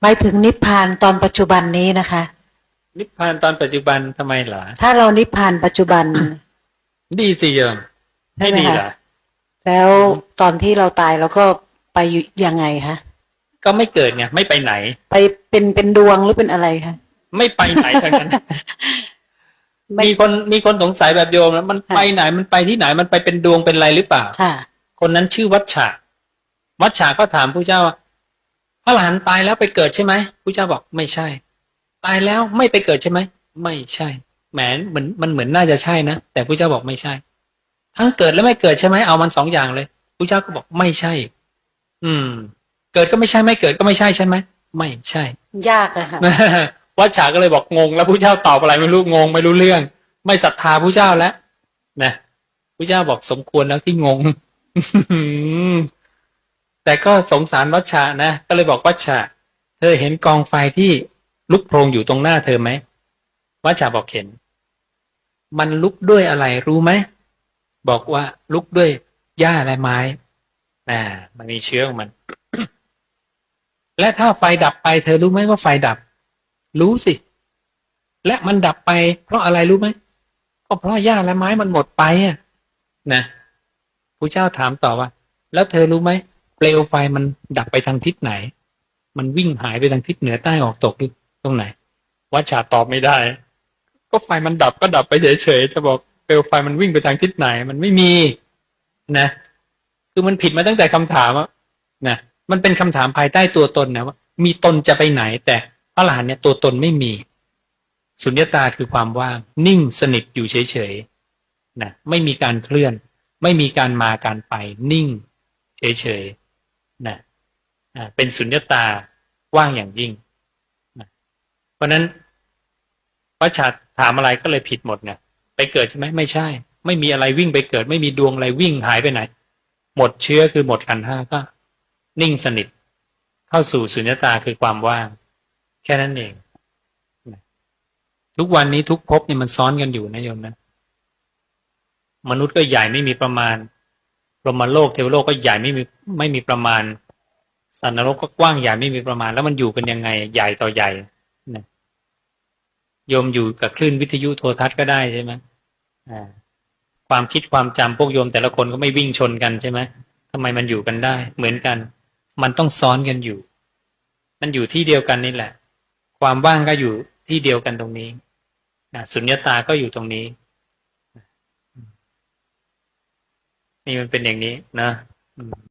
หมายถึงนิพพานตอนปัจจุบันนี้นะคะ นิพพานตอนปัจจุบันทำไมเหรอถ้าเรานิพพานปัจจุบัน ดีสิโยมให้ใช่ไหมดีคะเหรอแล้วตอนที่เราตายเราก็ไปอยู่ยังไงคะก็ไม่เกิดไงไม่ไปไหน ไปเป็นเป็นดวงหรือเป็นอะไรคะไม่ไปไหนทั้งนั้นไม่มีคนมีคนสงสัยแบบโยมแล้วมันค่ะไปไหนมันไปที่ไหนมันไปเป็นดวงเป็นอะไรหรือเปล่าค่ะ คนนั้นชื่อวัชชะวัชชะก็ถามผู้เจ้าว่า พระหลานตายแล้วไปเกิดใช่ไหมผู้เจ้าบอกไม่ใช่ ตายแล้วไม่ไปเกิดใช่ไหมไม่ใช่แหมเหมือนมันเหมือนน่าจะใช่นะแต่ผู้เจ้าบอกไม่ใช่ ทั้งเกิดและไม่เกิดใช่ไหมเอามันสองอย่างเลยผู้เจ้าก็บอกไม่ใช่ อืม เกิดก็ไม่ใช่ไม่เกิดก็ไม่ใช่ใช่ไหมไม่ใช่ ยากอะค่ะวัชชาก็เลยบอกงง แล้วผู้เจ้าตอบอะไรไม่รู้งง ไม่รู้เรื่อง ไม่ศรัทธาผู้เจ้าแล้วนะผู้เจ้าบอกสมควรแล้วที่งง แต่ก็สงสารวัชชานะ ก็เลยบอกวัชชาเธอเห็นกองไฟที่ลุกโพลงอยู่ตรงหน้าเธอไหมวัชชาบอกเห็น มันลุกด้วยอะไรรู้ไหม บอกว่าลุกด้วยหญ้าและไม้อ่ามันมีเชื้อของมัน และถ้าไฟดับไปเธอรู้ไหมว่าไฟดับ รู้สิ และมันดับไป เพราะอะไรรู้ไหมก็เพราะหญ้าและไม้มันหมดไปอะนะผู้เจ้าถามต่อว่า แล้วเธอรู้ไหม เปลวไฟมันดับไปทางทิศไหน มันวิ่งหายไปทางทิศเหนือใต้ออกตกตรงไหนวัชชาตอบไม่ได้ ก็ไฟมันดับก็ดับไปเฉยๆจะบอกเปลวไฟมันวิ่งไปทางทิศไหน มันไม่มีนะ คือมันผิดมาตั้งแต่คำถามอะนะมันเป็นคำถามภายใต้ตัวตนนะว่ามีตนจะไปไหน แต่พระอรหันต์เนี่ยตัวตนไม่มี สุญญตาคือความว่างนิ่งสนิทอยู่เฉยๆนะไม่มีการเคลื่อน ไม่มีการมาการไป นิ่ง เฉยๆ นะเป็นสุญญตาว่างอย่างยิ่งนะเพราะนั้นวัชชาถามอะไรก็เลยผิดหมดเนี่ยไปเกิดใช่ไหมไม่ใช่ ไม่มีอะไรวิ่งไปเกิด ไม่มีดวงอะไรวิ่งหายไปไหน หมดเชื้อคือหมดขันห้าก็ นิ่งสนิท เข้าสู่สุญญตาคือความว่าง แค่นั้นเอง ทุกวันนี้ทุกภพเนี่ยมันซ้อนกันอยู่นะโยมนะ มนุษย์ก็ใหญ่ไม่มีประมาณ รหมโลกเทวโลกก็ใหญ่ไม่มีไม่มีประมาณสันนรกก็กว้างใหญ่ไม่มีประมาณ แล้วมันอยู่กันยังไง ใหญ่ต่อใหญ่นะโยมอยู่กับคลื่นวิทยุโทรทัศน์ก็ได้ใช่ไหมอ่าความคิดความจำพวกโยมแต่ละคนก็ไม่วิ่งชนกันใช่ไหมทำไมมันอยู่กันได้ เหมือนกัน มันต้องซ้อนกันอยู่ มันอยู่ที่เดียวกันนี่แหละ ความว่างก็อยู่ที่เดียวกันตรงนี้นะสุญญตาก็อยู่ตรงนี้ นี่มันเป็นอย่างนี้นะอืม